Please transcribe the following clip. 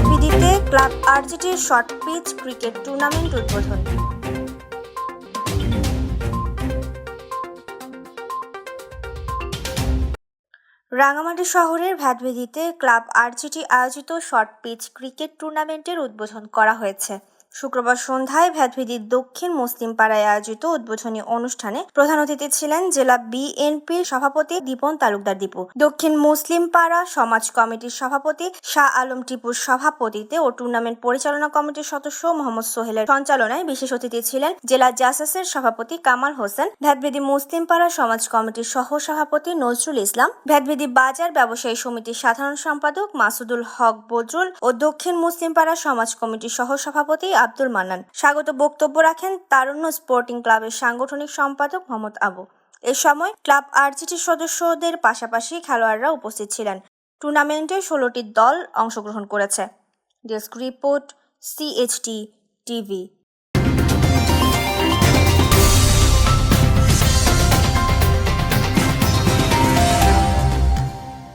ভ্যাটবিদিতে club আরজিটির short pitch cricket tournament উদ্বোধন। রাঙামাটি শহরের ভ্যাটভেদিতে ক্লাব আরজিটি আয়োজিত শর্ট পিচ ক্রিকেট টুর্নামেন্টের উদ্বোধন করা হয়েছে। শুক্রবার সন্ধ্যায় ভ্যাটভেদির দক্ষিণ মুসলিম পাড়ায় আয়োজিত উদ্বোধনী অনুষ্ঠানে প্রধান অতিথি ছিলেন জেলা বিএনপির সভাপতি দীপন তালুকদার দীপু, দক্ষিণ মুসলিম পাড়া সমাজ কমিটির সভাপতি শাহ আলম টিপুর সভাপতিতে ও টুর্নামেন্ট পরিচালনা কমিটির সদস্য মোহাম্মদ সোহেলের সঞ্চালনায় বিশেষ অতিথি ছিলেন জেলা জাসাসের সভাপতি কামাল হোসেন ভ্যাটভেদি মুসলিম পাড়া সমাজ কমিটির সহ সভাপতি নজরুল ইসলাম ভ্যাটভেদি বাজার ব্যবসায়ী সমিতির সাধারণ সম্পাদক মাসুদুল হক বজরুল ও দক্ষিণ মুসলিম পাড়া সমাজ কমিটির সহ সভাপতি আব্দুল মান্নান। স্বাগত বক্তব্য রাখেন তারুণ্য স্পোর্টিং ক্লাবের সাংগঠনিক সম্পাদক মোহাম্মদ আবু। এ সময় ক্লাব আরজিটির সদস্যদের পাশাপাশি খেলোয়াড়রা উপস্থিত ছিলেন। টুর্নামেন্টে ষোলোটি দল অংশগ্রহণ করেছে। Desk report, CHT TV.